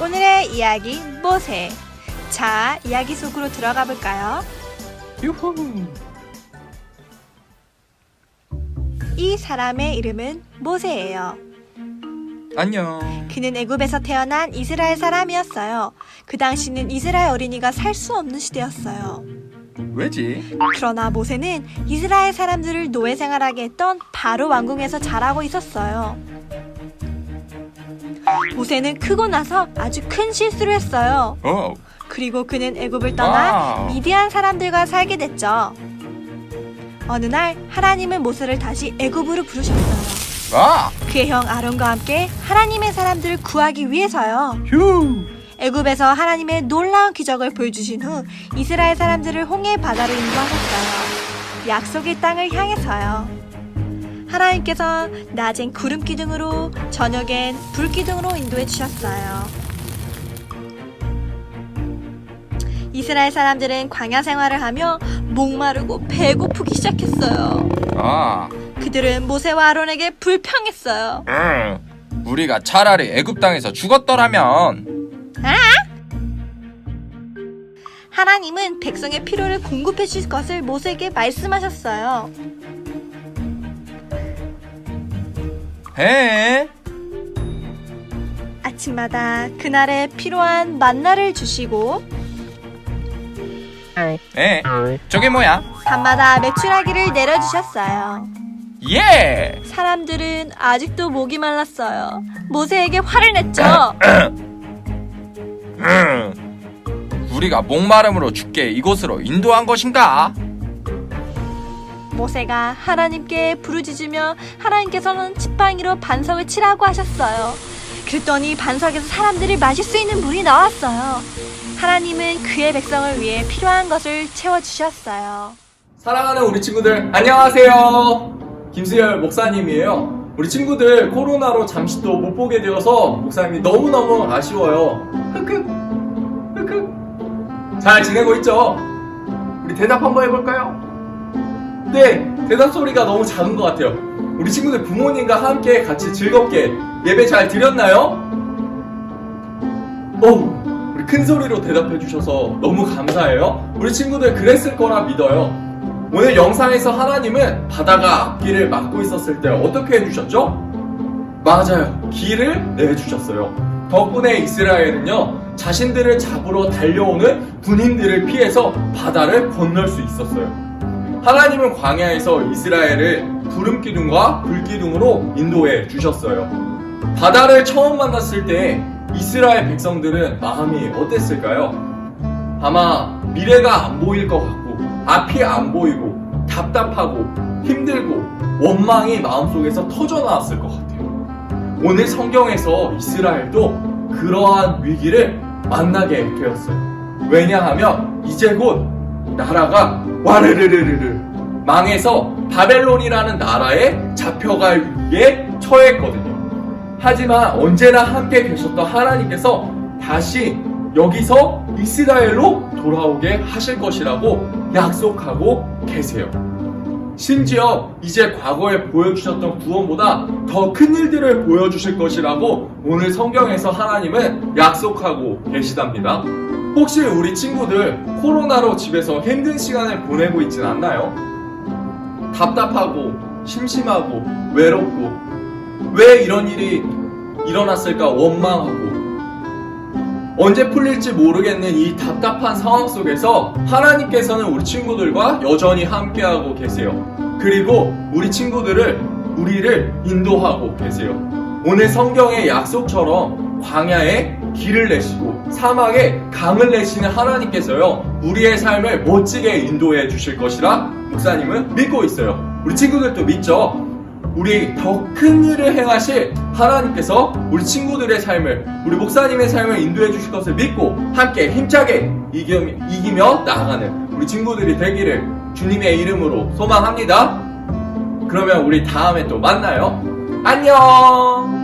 오늘의 이야기 모세. 자, 이야기 속으로 들어가 볼까요? 유후. 이 사람의 이름은 모세예요. 안녕. 그는 애굽에서 태어난 이스라엘 사람이었어요. 그 당시는 이스라엘 어린이가 살 수 없는 시대였어요. 왜지? 그러나 모세는 이스라엘 사람들을 노예 생활하게 했던 바로 왕궁에서 자라고 있었어요. 모세는 크고 나서 아주 큰 실수를 했어요. 어. 그리고 그는 애굽을 떠나 와우. 미디안 사람들과 살게 됐죠. 어느 날 하나님은 모세를 다시 애굽으로 부르셨어요. 아. 그의 형 아론과 함께 하나님의 사람들을 구하기 위해서요. 휴. 애굽에서 하나님의 놀라운 기적을 보여주신 후 이스라엘 사람들을 홍해 바다로 인도하셨어요. 약속의 땅을 향해서요. 하나님께서 낮엔 구름 기둥으로 저녁엔 불 기둥으로 인도해 주셨어요. 이스라엘 사람들은 광야 생활을 하며 목마르고 배고프기 시작했어요. 아. 그들은 모세와 아론에게 불평했어요. 응. 우리가 차라리 애굽 땅에서 죽었더라면. 하나님은 백성의 필요를 공급해 주실 것을 모세에게 말씀하셨어요. 해. 아침마다 그날에 필요한 만나를 주시고 에. 저게 뭐야? 밤마다 매출하기를 내려주셨어요. 예. 사람들은 아직도 목이 말랐어요. 모세에게 화를 냈죠. 응. 우리가 목마름으로 죽게 이곳으로 인도한 것인가? 모세가 하나님께 부르짖으며 하나님께서는 지팡이로 반석을 치라고 하셨어요. 그랬더니 반석에서 사람들이 마실 수 있는 물이 나왔어요. 하나님은 그의 백성을 위해 필요한 것을 채워주셨어요. 사랑하는 우리 친구들 안녕하세요 김수열 목사님이에요 우리 친구들 코로나로 잠시 또 못 보게 되어서 목사님이 너무너무 아쉬워요 흑흑 흑흑 잘 지내고 있죠? 우리 대답 한번 해볼까요? 네 대답 소리가 너무 작은 것 같아요 우리 친구들 부모님과 함께 같이 즐겁게 예배 잘 드렸나요? 오 우리 큰 소리로 대답해 주셔서 너무 감사해요 우리 친구들 그랬을 거라 믿어요 오늘 영상에서 하나님은 바다가 앞길을 막고 있었을 때 어떻게 해주셨죠? 맞아요. 길을 내주셨어요. 덕분에 이스라엘은요, 자신들을 잡으러 달려오는 군인들을 피해서 바다를 건널 수 있었어요. 하나님은 광야에서 이스라엘을 구름 기둥과 불 기둥으로 인도해 주셨어요. 바다를 처음 만났을 때 이스라엘 백성들은 마음이 어땠을까요? 아마 미래가 안 보일 것 같고 앞이 안 보이고 답답하고 힘들고 원망이 마음속에서 터져 나왔을 것 같아요. 오늘 성경에서 이스라엘도 그러한 위기를 만나게 되었어요. 왜냐하면 이제 곧 나라가 와르르르르르 망해서 바벨론이라는 나라에 잡혀갈 위기에 처했거든요. 하지만 언제나 함께 계셨던 하나님께서 다시 여기서 이스라엘로 돌아오게 하실 것이라고 약속하고 계세요. 심지어 이제 과거에 보여주셨던 구원보다 더 큰 일들을 보여주실 것이라고 오늘 성경에서 하나님은 약속하고 계시답니다. 혹시 우리 친구들 코로나로 집에서 힘든 시간을 보내고 있진 않나요? 답답하고 심심하고 외롭고 왜 이런 일이 일어났을까 원망하고 언제 풀릴지 모르겠는 이 답답한 상황 속에서 하나님께서는 우리 친구들과 여전히 함께하고 계세요. 그리고 우리 친구들을 우리를 인도하고 계세요. 오늘 성경의 약속처럼 광야에 길을 내시고 사막에 강을 내시는 하나님께서요 우리의 삶을 멋지게 인도해 주실 것이라 목사님은 믿고 있어요. 우리 친구들도 믿죠? 우리 더 큰 일을 행하실 하나님께서 우리 친구들의 삶을 우리 목사님의 삶을 인도해 주실 것을 믿고 함께 힘차게 이기며 나아가는 우리 친구들이 되기를 주님의 이름으로 소망합니다. 그러면 우리 다음에 또 만나요. 안녕!